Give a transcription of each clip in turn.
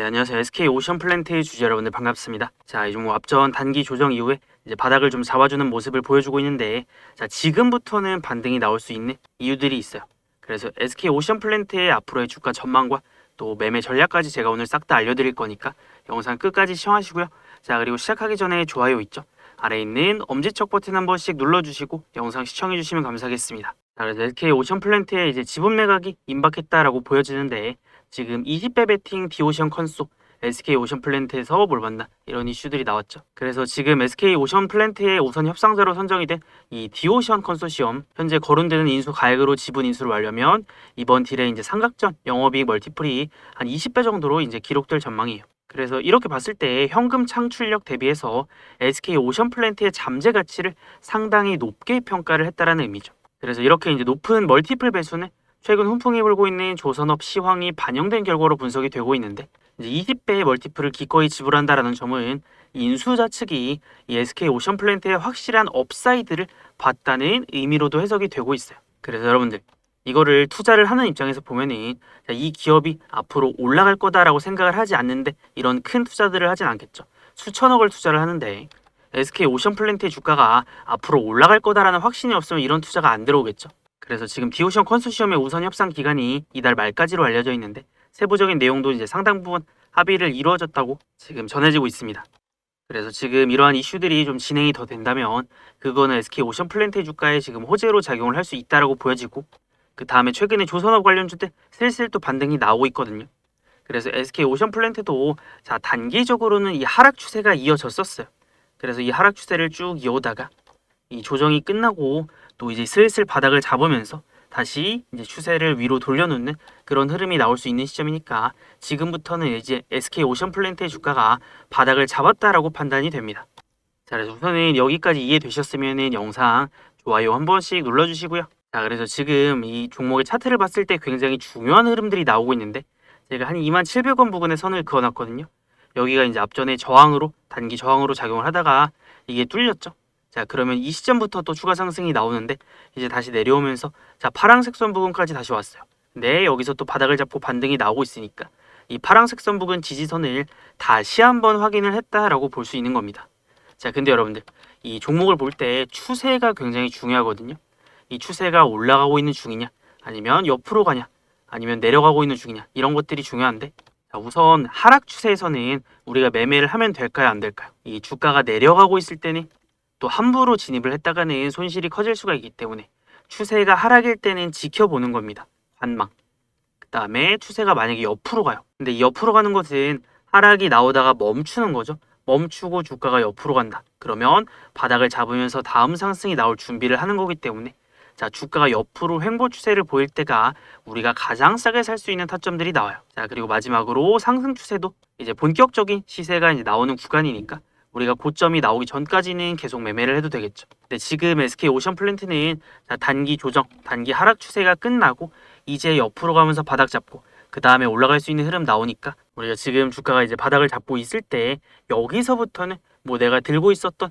네, 안녕하세요. SK 오션 플랜트의 주주 여러분들 반갑습니다. 자, 이 종목 앞전 단기 조정 이후에 이제 바닥을 좀 잡아주는 모습을 보여주고 있는데, 자, 지금부터는 반등이 나올 수 있는 이유들이 있어요. 그래서 SK 오션 플랜트의 앞으로의 주가 전망과 또 매매 전략까지 제가 오늘 싹 다 알려드릴 거니까 영상 끝까지 시청하시고요. 자, 그리고 시작하기 전에 좋아요 있죠? 아래 있는 엄지척 버튼 한 번씩 눌러주시고 영상 시청해주시면 감사하겠습니다. 자, 그래서 SK 오션 플랜트에 이제 지분 매각이 임박했다라고 보여지는데, 지금 20배 베팅 디오션 컨소 SK 오션 플랜트에서 뭘 봤나 이런 이슈들이 나왔죠. 그래서 지금 SK 오션 플랜트의 우선 협상자로 선정이 된 이 디오션 컨소시엄 현재 거론되는 인수 가액으로 지분 인수를 하려면 이번 딜에 이제 삼각전 영업이익 멀티플이 한 20배 정도로 이제 기록될 전망이에요. 그래서 이렇게 봤을 때 현금 창출력 대비해서 SK 오션 플랜트의 잠재 가치를 상당히 높게 평가를 했다라는 의미죠. 그래서 이렇게 이제 높은 멀티플 배수는 최근 훈풍이 불고 있는 조선업 시황이 반영된 결과로 분석이 되고 있는데 이제 20배의 멀티플을 기꺼이 지불한다라는 점은 인수자 측이 이 SK 오션 플랜트의 확실한 업사이드를 봤다는 의미로도 해석이 되고 있어요. 그래서 여러분들 이거를 투자를 하는 입장에서 보면은 자, 이 기업이 앞으로 올라갈 거다라고 생각을 하지 않는데 이런 큰 투자들을 하진 않겠죠. 수천억을 투자를 하는데 SK 오션 플랜트의 주가가 앞으로 올라갈 거다라는 확신이 없으면 이런 투자가 안 들어오겠죠. 그래서 지금 디오션 컨소시엄의 우선 협상 기간이 이달 말까지로 알려져 있는데 세부적인 내용도 이제 상당 부분 합의를 이루어졌다고 지금 전해지고 있습니다. 그래서 지금 이러한 이슈들이 좀 진행이 더 된다면 그거는 SK 오션 플랜트의 주가에 지금 호재로 작용을 할 수 있다라고 보여지고 그 다음에 최근에 조선업 관련주들 슬슬 또 반등이 나오고 있거든요. 그래서 SK 오션 플랜트도 자 단기적으로는 이 하락 추세가 이어졌었어요. 그래서 이 하락 추세를 쭉 이어오다가 이 조정이 끝나고 또 이제 슬슬 바닥을 잡으면서 다시 이제 추세를 위로 돌려놓는 그런 흐름이 나올 수 있는 시점이니까 지금부터는 이제 SK 오션 플랜트의 주가가 바닥을 잡았다라고 판단이 됩니다. 자, 그래서 우선은 여기까지 이해되셨으면은 영상 좋아요 한 번씩 눌러주시고요. 자, 그래서 지금 이 종목의 차트를 봤을 때 굉장히 중요한 흐름들이 나오고 있는데 제가 한 27,700원 부근에 선을 그어놨거든요. 여기가 이제 앞전에 저항으로 단기 저항으로 작용을 하다가 이게 뚫렸죠. 자 그러면 이 시점부터 또 추가 상승이 나오는데 이제 다시 내려오면서 자 파랑색 선 부분까지 다시 왔어요. 네 여기서 또 바닥을 잡고 반등이 나오고 있으니까 이 파랑색 선 부분 지지선을 다시 한번 확인을 했다라고 볼 수 있는 겁니다. 자 근데 여러분들 이 종목을 볼 때 추세가 굉장히 중요하거든요. 이 추세가 올라가고 있는 중이냐 아니면 옆으로 가냐 아니면 내려가고 있는 중이냐 이런 것들이 중요한데 자, 우선 하락 추세에서는 우리가 매매를 하면 될까요 안 될까요? 이 주가가 내려가고 있을 때는 또 함부로 진입을 했다가는 손실이 커질 수가 있기 때문에 추세가 하락일 때는 지켜보는 겁니다. 관망. 그 다음에 추세가 만약에 옆으로 가요. 근데 이 옆으로 가는 것은 하락이 나오다가 멈추는 거죠. 멈추고 주가가 옆으로 간다. 그러면 바닥을 잡으면서 다음 상승이 나올 준비를 하는 거기 때문에 자 주가가 옆으로 횡보 추세를 보일 때가 우리가 가장 싸게 살 수 있는 타점들이 나와요. 자 그리고 마지막으로 상승 추세도 이제 본격적인 시세가 이제 나오는 구간이니까 우리가 고점이 나오기 전까지는 계속 매매를 해도 되겠죠. 근데 지금 SK 오션 플랜트는 자, 단기 조정, 단기 하락 추세가 끝나고 이제 옆으로 가면서 바닥 잡고 그 다음에 올라갈 수 있는 흐름 나오니까 우리가 지금 주가가 이제 바닥을 잡고 있을 때 여기서부터는 뭐 내가 들고 있었던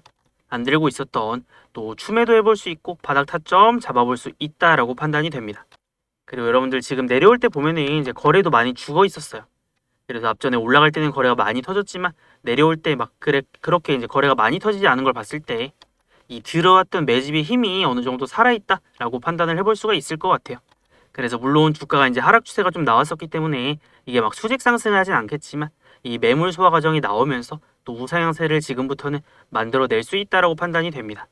안 들고 있었던 또 추매도 해볼 수 있고 바닥 타점 잡아볼 수 있다라고 판단이 됩니다. 그리고 여러분들 지금 내려올 때 보면은 이제 거래도 많이 죽어 있었어요. 그래서 앞전에 올라갈 때는 거래가 많이 터졌지만 내려올 때 막 그래 그렇게 이제 거래가 많이 터지지 않은 걸 봤을 때 이 들어왔던 매집의 힘이 어느 정도 살아있다라고 판단을 해볼 수가 있을 것 같아요. 그래서 물론 주가가 이제 하락 추세가 좀 나왔었기 때문에 이게 막 수직 상승을 하진 않겠지만 이 매물 소화 과정이 나오면서 또 우상향세를 지금부터는 만들어낼 수 있다라고 판단이 됩니다.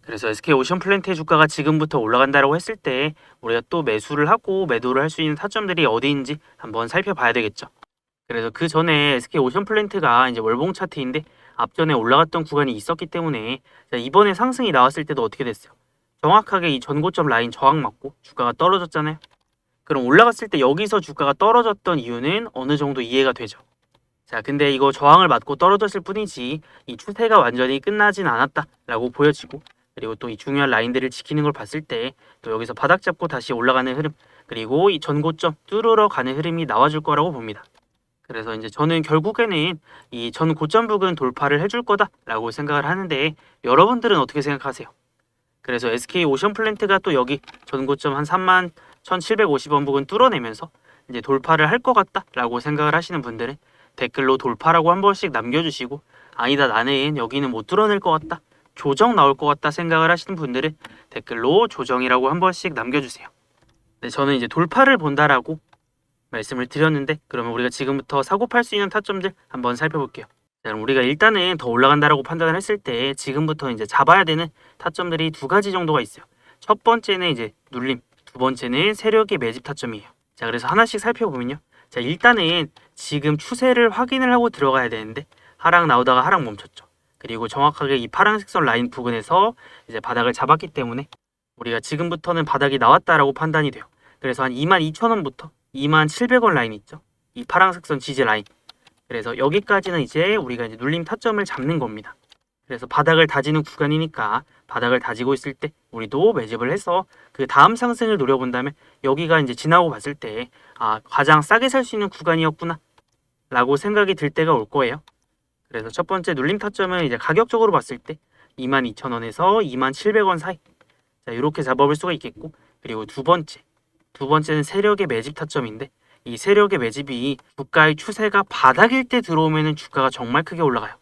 그래서 SK 오션 플랜트의 주가가 지금부터 올라간다라고 했을 때 우리가 또 매수를 하고 매도를 할 수 있는 타점들이 어디인지 한번 살펴봐야 되겠죠. 그래서 그 전에 SK 오션 플랜트가 이제 월봉 차트인데 앞전에 올라갔던 구간이 있었기 때문에 자, 이번에 상승이 나왔을 때도 어떻게 됐어요? 정확하게 이 전고점 라인 저항 맞고 주가가 떨어졌잖아요. 그럼 올라갔을 때 여기서 주가가 떨어졌던 이유는 어느 정도 이해가 되죠. 자, 근데 이거 저항을 맞고 떨어졌을 뿐이지 이 추세가 완전히 끝나진 않았다라고 보여지고 그리고 또 이 중요한 라인들을 지키는 걸 봤을 때 또 여기서 바닥 잡고 다시 올라가는 흐름 그리고 이 전고점 뚫으러 가는 흐름이 나와줄 거라고 봅니다. 그래서 이제 저는 결국에는 이 전 고점 부근 돌파를 해줄 거다라고 생각을 하는데 여러분들은 어떻게 생각하세요? 그래서 SK 오션 플랜트가 또 여기 전 고점 한 3만 1,750원 부근 뚫어내면서 이제 돌파를 할 것 같다라고 생각을 하시는 분들은 댓글로 돌파라고 한 번씩 남겨주시고 아니다 나는 여기는 못 뚫어낼 것 같다 조정 나올 것 같다 생각을 하시는 분들은 댓글로 조정이라고 한 번씩 남겨주세요. 네, 저는 이제 돌파를 본다라고 말씀을 드렸는데 그러면 우리가 지금부터 사고 팔 수 있는 타점들 한번 살펴볼게요. 우리가 일단은 더 올라간다라고 판단을 했을 때 지금부터 이제 잡아야 되는 타점들이 두 가지 정도가 있어요. 첫 번째는 이제 눌림, 두 번째는 세력의 매집 타점이에요. 자, 그래서 하나씩 살펴보면요. 자, 일단은 지금 추세를 확인을 하고 들어가야 되는데 하락 나오다가 하락 멈췄죠. 그리고 정확하게 이 파란색 선 라인 부근에서 이제 바닥을 잡았기 때문에 우리가 지금부터는 바닥이 나왔다라고 판단이 돼요. 그래서 한 22,000원부터 27,700원 라인 있죠. 이 파란색 선 지지 라인. 그래서 여기까지는 이제 우리가 이제 눌림 타점을 잡는 겁니다. 그래서 바닥을 다지는 구간이니까 바닥을 다지고 있을 때 우리도 매집을 해서 그 다음 상승을 노려본다면 여기가 이제 지나고 봤을 때 아, 가장 싸게 살 수 있는 구간이었구나 라고 생각이 들 때가 올 거예요. 그래서 첫 번째 눌림 타점은 이제 가격적으로 봤을 때 22,000원에서 27,700원 사이. 자, 이렇게 잡아볼 수가 있겠고 그리고 두 번째 두 번째는 세력의 매집 타점인데 이 세력의 매집이 주가의 추세가 바닥일 때 들어오면은 주가가 정말 크게 올라가요.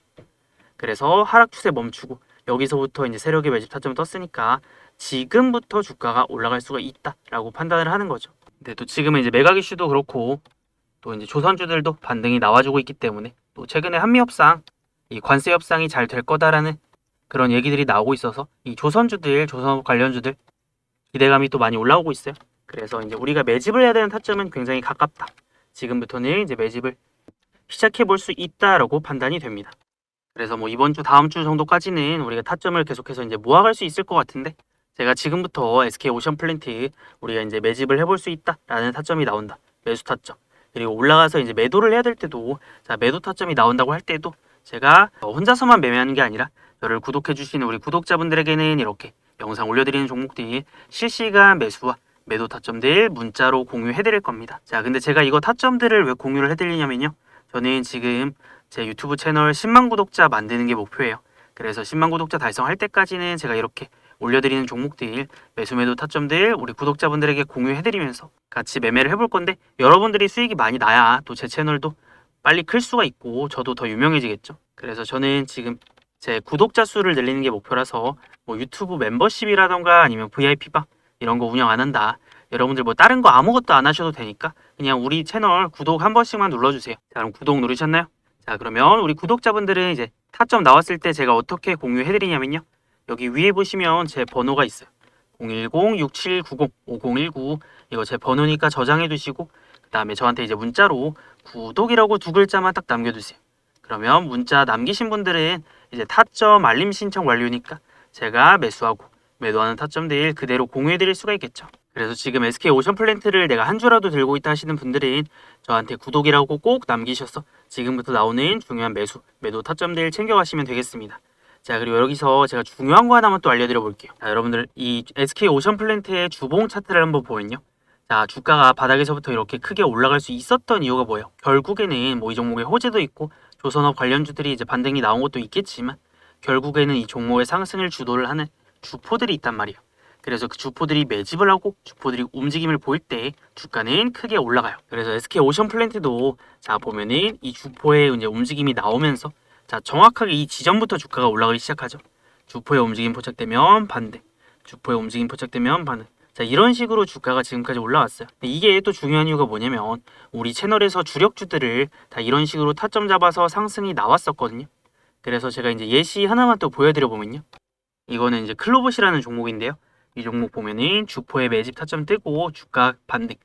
그래서 하락 추세 멈추고 여기서부터 이제 세력의 매집 타점을 떴으니까 지금부터 주가가 올라갈 수가 있다라고 판단을 하는 거죠. 근데 또 지금은 이제 매각 이슈도 그렇고 또 이제 조선주들도 반등이 나와주고 있기 때문에 또 최근에 한미 협상 이 관세 협상이 잘 될 거다라는 그런 얘기들이 나오고 있어서 이 조선주들 조선업 관련주들 기대감이 또 많이 올라오고 있어요. 그래서 이제 우리가 매집을 해야 되는 타점은 굉장히 가깝다. 지금부터는 이제 매집을 시작해 볼 수 있다라고 판단이 됩니다. 그래서 뭐 이번 주 다음 주 정도까지는 우리가 타점을 계속해서 이제 모아갈 수 있을 것 같은데 제가 지금부터 SK 오션 플랜트 우리가 이제 매집을 해볼 수 있다라는 타점이 나온다. 매수 타점. 그리고 올라가서 이제 매도를 해야 될 때도 자 매도 타점이 나온다고 할 때도 제가 혼자서만 매매하는 게 아니라 저를 구독해 주시는 우리 구독자분들에게는 이렇게 영상 올려드리는 종목들이 실시간 매수와 매도 타점들 문자로 공유해 드릴 겁니다. 자 근데 제가 이거 타점들을 왜 공유를 해드리냐면요. 저는 지금 제 유튜브 채널 10만 구독자 만드는 게 목표예요. 그래서 10만 구독자 달성할 때까지는 제가 이렇게 올려드리는 종목들 매수 매도 타점들 우리 구독자분들에게 공유해드리면서 같이 매매를 해볼 건데 여러분들이 수익이 많이 나야 또 제 채널도 빨리 클 수가 있고 저도 더 유명해지겠죠. 그래서 저는 지금 제 구독자 수를 늘리는 게 목표라서 뭐 유튜브 멤버십이라던가 아니면 VIP방 이런 거 운영 안 한다. 여러분들 뭐 다른 거 아무것도 안 하셔도 되니까 그냥 우리 채널 구독 한 번씩만 눌러주세요. 자 그럼 구독 누르셨나요? 자 그러면 우리 구독자분들은 이제 타점 나왔을 때 제가 어떻게 공유해드리냐면요. 여기 위에 보시면 제 번호가 있어요. 010-6790-5019 이거 제 번호니까 저장해 두시고 그 다음에 저한테 이제 문자로 구독이라고 두 글자만 딱 남겨두세요. 그러면 문자 남기신 분들은 이제 타점 알림 신청 완료니까 제가 매수하고 매도하는 타점들 그대로 공유해 드릴 수가 있겠죠. 그래서 지금 SK 오션 플랜트를 내가 한 주라도 들고 있다 하시는 분들은 저한테 구독이라고 꼭 남기셔서 지금부터 나오는 중요한 매수, 매도 타점들 챙겨가시면 되겠습니다. 자 그리고 여기서 제가 중요한 거 하나만 또 알려드려 볼게요. 자 여러분들 이 SK 오션 플랜트의 주봉 차트를 한번 보면요. 자 주가가 바닥에서부터 이렇게 크게 올라갈 수 있었던 이유가 뭐예요? 결국에는 뭐 이 종목에 호재도 있고 조선업 관련주들이 이제 반등이 나온 것도 있겠지만 결국에는 이 종목의 상승을 주도를 하는 주포들이 있단 말이에요. 그래서 그 주포들이 매집을 하고 주포들이 움직임을 보일 때 주가는 크게 올라가요. 그래서 SK 오션 플랜트도 자 보면은 이 주포의 이제 움직임이 나오면서 자 정확하게 이 지점부터 주가가 올라가기 시작하죠. 주포의 움직임 포착되면 반대, 주포의 움직임 포착되면 반대. 자 이런 식으로 주가가 지금까지 올라왔어요. 근데 이게 또 중요한 이유가 뭐냐면 우리 채널에서 주력주들을 다 이런 식으로 타점 잡아서 상승이 나왔었거든요. 그래서 제가 이제 예시 하나만 또 보여드려 보면요. 이거는 이제 클로봇이라는 종목인데요. 이 종목 보면은 주포의 매집 타점 뜨고 주가 반등,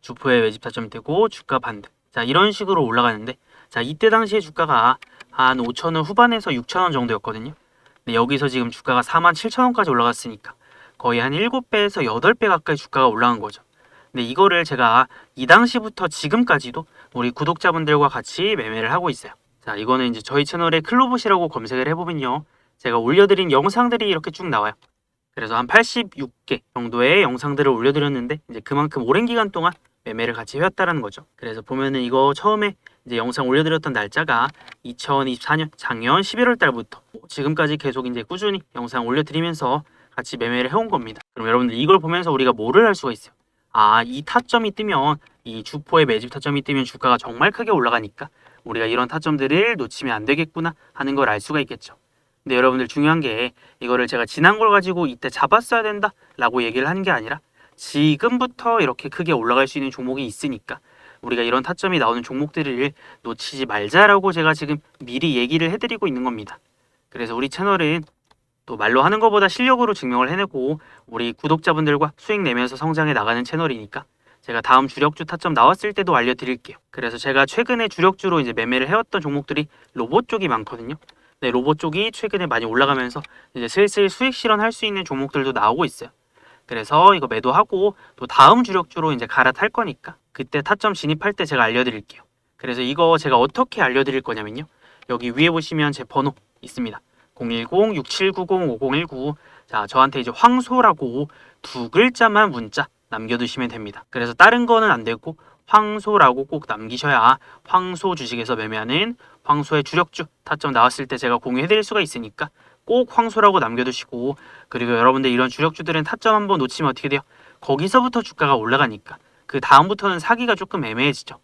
주포의 매집 타점 뜨고 주가 반등. 자 이런 식으로 올라가는데 자 이때 당시에 주가가 한 5천원 후반에서 6천원 정도였거든요. 근데 여기서 지금 주가가 4만 7천원까지 올라갔으니까 거의 한 7배에서 8배 가까이 주가가 올라간 거죠. 근데 이거를 제가 이 당시부터 지금까지도 우리 구독자분들과 같이 매매를 하고 있어요. 자 이거는 이제 저희 채널에 클로봇이라고 검색을 해보면요. 제가 올려드린 영상들이 이렇게 쭉 나와요. 그래서 한 86개 정도의 영상들을 올려드렸는데 이제 그만큼 오랜 기간 동안 매매를 같이 해왔다라는 거죠. 그래서 보면은 이거 처음에 이제 영상 올려드렸던 날짜가 2024년 작년 11월 달부터 지금까지 계속 이제 꾸준히 영상 올려드리면서 같이 매매를 해온 겁니다. 그럼 여러분들 이걸 보면서 우리가 뭐를 할 수가 있어요? 아, 이 타점이 뜨면 이 주포의 매집 타점이 뜨면 주가가 정말 크게 올라가니까 우리가 이런 타점들을 놓치면 안 되겠구나 하는 걸 알 수가 있겠죠. 근데 여러분들 중요한 게 이거를 제가 지난 걸 가지고 이때 잡았어야 된다라고 얘기를 하는 게 아니라 지금부터 이렇게 크게 올라갈 수 있는 종목이 있으니까 우리가 이런 타점이 나오는 종목들을 놓치지 말자라고 제가 지금 미리 얘기를 해드리고 있는 겁니다. 그래서 우리 채널은 또 말로 하는 것보다 실력으로 증명을 해내고 우리 구독자분들과 수익 내면서 성장해 나가는 채널이니까 제가 다음 주력주 타점 나왔을 때도 알려드릴게요. 그래서 제가 최근에 주력주로 이제 매매를 해왔던 종목들이 로봇 쪽이 많거든요. 네, 로봇 쪽이 최근에 많이 올라가면서 이제 슬슬 수익 실현할 수 있는 종목들도 나오고 있어요. 그래서 이거 매도하고 또 다음 주력주로 이제 갈아탈 거니까 그때 타점 진입할 때 제가 알려드릴게요. 그래서 이거 제가 어떻게 알려드릴 거냐면요. 여기 위에 보시면 제 번호 있습니다. 010-6790-5019 자, 저한테 이제 황소라고 두 글자만 문자 남겨두시면 됩니다. 그래서 다른 거는 안 되고 황소라고 꼭 남기셔야 황소 주식에서 매매하는 황소의 주력주 타점 나왔을 때 제가 공유해드릴 수가 있으니까 꼭 황소라고 남겨두시고 그리고 여러분들 이런 주력주들은 타점 한번 놓치면 어떻게 돼요? 거기서부터 주가가 올라가니까 그 다음부터는 사기가 조금 애매해지죠.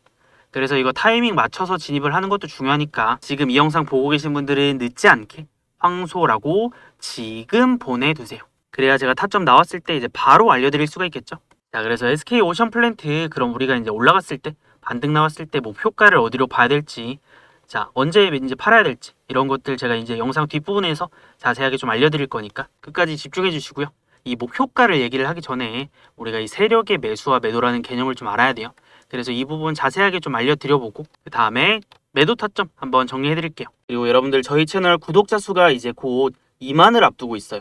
그래서 이거 타이밍 맞춰서 진입을 하는 것도 중요하니까 지금 이 영상 보고 계신 분들은 늦지 않게 황소라고 지금 보내두세요. 그래야 제가 타점 나왔을 때 이제 바로 알려드릴 수가 있겠죠. 자, 그래서 SK 오션 플랜트 그럼 우리가 이제 올라갔을 때 반등 나왔을 때 목표가를 어디로 봐야 될지 자, 언제 이제 팔아야 될지 이런 것들 제가 이제 영상 뒷부분에서 자세하게 좀 알려드릴 거니까 끝까지 집중해 주시고요. 이 목표가를 얘기를 하기 전에 우리가 이 세력의 매수와 매도라는 개념을 좀 알아야 돼요. 그래서 이 부분 자세하게 좀 알려드려보고 그 다음에 매도 타점 한번 정리해 드릴게요. 그리고 여러분들 저희 채널 구독자 수가 이제 곧 2만을 앞두고 있어요.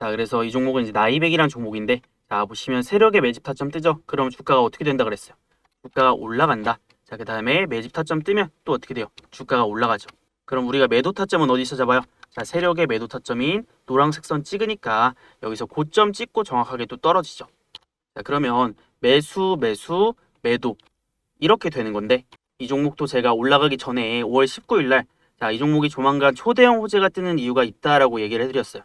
자, 그래서 이 종목은 이제 나이백이라는 종목인데 자, 보시면 세력의 매집 타점 뜨죠? 그럼 주가가 어떻게 된다 그랬어요? 주가가 올라간다. 자, 그 다음에 매집 타점 뜨면 또 어떻게 돼요? 주가가 올라가죠. 그럼 우리가 매도 타점은 어디서 잡아요? 자, 세력의 매도 타점인 노란색 선 찍으니까 여기서 고점 찍고 정확하게 또 떨어지죠. 자, 그러면 매수, 매수, 매도 이렇게 되는 건데 이 종목도 제가 올라가기 전에 5월 19일 날 자, 이 종목이 조만간 초대형 호재가 뜨는 이유가 있다라고 얘기를 해드렸어요.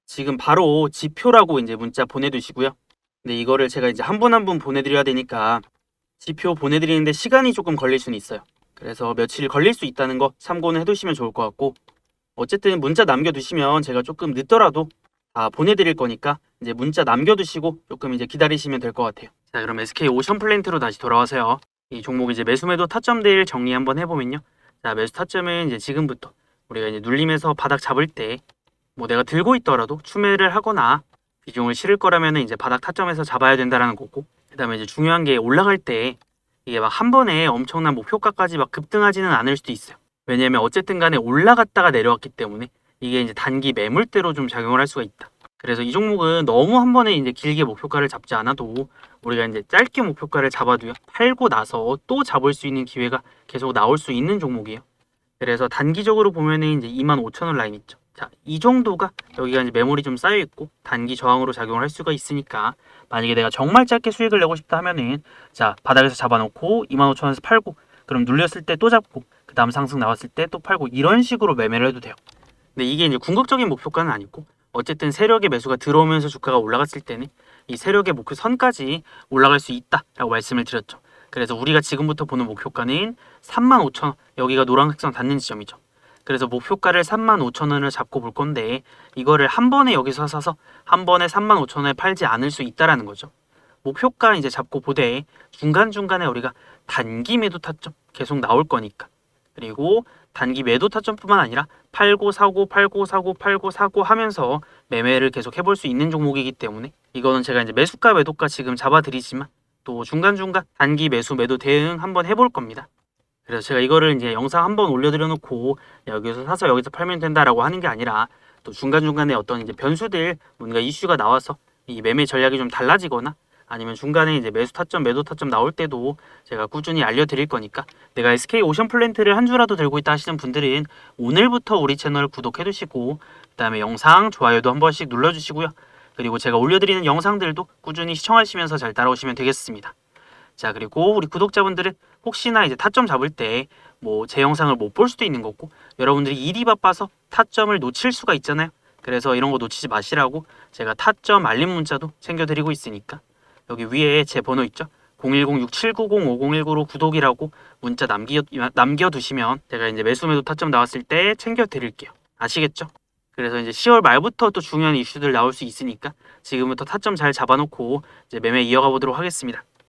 지금 바로 지표라고 이제 문자 보내두시고요. 근데 이거를 제가 이제 한 분 한 분 보내드려야 되니까 지표 보내드리는데 시간이 조금 걸릴 수는 있어요. 그래서 며칠 걸릴 수 있다는 거 참고는 해두시면 좋을 것 같고 어쨌든 문자 남겨두시면 제가 조금 늦더라도 다 보내드릴 거니까 이제 문자 남겨두시고 조금 이제 기다리시면 될 것 같아요. 자 그럼 SK 오션 플랜트로 다시 돌아와서요. 이 종목 이제 매수매도 타점들 정리 한번 해보면요. 자 매수 타점은 이제 지금부터 우리가 이제 눌림에서 바닥 잡을 때 뭐 내가 들고 있더라도 추매를 하거나 비중을 실을 거라면은 이제 바닥 타점에서 잡아야 된다라는 거고 그다음에 이제 중요한 게 올라갈 때 이게 막 한 번에 엄청난 목표가까지 막 급등하지는 않을 수도 있어요. 왜냐면 어쨌든 간에 올라갔다가 내려왔기 때문에 이게 이제 단기 매물대로 좀 작용을 할 수가 있다. 그래서 이 종목은 너무 한 번에 이제 길게 목표가를 잡지 않아도 우리가 이제 짧게 목표가를 잡아도요 팔고 나서 또 잡을 수 있는 기회가 계속 나올 수 있는 종목이에요. 그래서 단기적으로 보면은 이제 25,000원 라인 있죠. 자, 이 정도가 여기가 이제 매물이 좀 쌓여 있고 단기 저항으로 작용을 할 수가 있으니까 만약에 내가 정말 짧게 수익을 내고 싶다 하면은 자 바닥에서 잡아놓고 25,000원에서 팔고 그럼 눌렸을 때 또 잡고 그 다음 상승 나왔을 때 또 팔고 이런 식으로 매매를 해도 돼요. 근데 이게 이제 궁극적인 목표가는 아니고 어쨌든 세력의 매수가 들어오면서 주가가 올라갔을 때는 이 세력의 목표 선까지 올라갈 수 있다라고 말씀을 드렸죠. 그래서 우리가 지금부터 보는 목표가는 35,000원 여기가 노란색 선 닿는 지점이죠. 그래서 목표가를 35,000원을 잡고 볼 건데 이거를 한 번에 여기서 사서 한 번에 35,000원에 팔지 않을 수 있다라는 거죠. 목표가 이제 잡고 보되 중간중간에 우리가 단기 매도 타점 계속 나올 거니까 그리고 단기 매도 타점뿐만 아니라 팔고 사고 팔고 사고 팔고 사고 하면서 매매를 계속 해볼 수 있는 종목이기 때문에 이거는 제가 이제 매수가 매도가 지금 잡아드리지만 또 중간중간 단기 매수 매도 대응 한번 해볼 겁니다. 그래서 제가 이거를 이제 영상 한 번 올려드려 놓고 여기서 사서 여기서 팔면 된다라고 하는 게 아니라 또 중간중간에 어떤 이제 변수들 뭔가 이슈가 나와서 이 매매 전략이 좀 달라지거나 아니면 중간에 이제 매수 타점 매도 타점 나올 때도 제가 꾸준히 알려드릴 거니까 내가 SK 오션 플랜트를 한 주라도 들고 있다 하시는 분들은 오늘부터 우리 채널 구독해 두시고 그다음에 영상 좋아요도 한 번씩 눌러 주시고요. 그리고 제가 올려드리는 영상들도 꾸준히 시청하시면서 잘 따라오시면 되겠습니다. 자 그리고 우리 구독자분들은 혹시나 이제 타점 잡을 때 뭐 제 영상을 못 볼 수도 있는 거고 여러분들이 일이 바빠서 타점을 놓칠 수가 있잖아요. 그래서 이런 거 놓치지 마시라고 제가 타점 알림 문자도 챙겨드리고 있으니까 여기 위에 제 번호 있죠? 010-6790-5019로 구독이라고 문자 남겨, 남겨두시면 제가 이제 매수 매도 타점 나왔을 때 챙겨드릴게요. 아시겠죠? 그래서 이제 10월 말부터 또 중요한 이슈들 나올 수 있으니까 지금부터 타점 잘 잡아놓고 이제 매매 이어가 보도록 하겠습니다.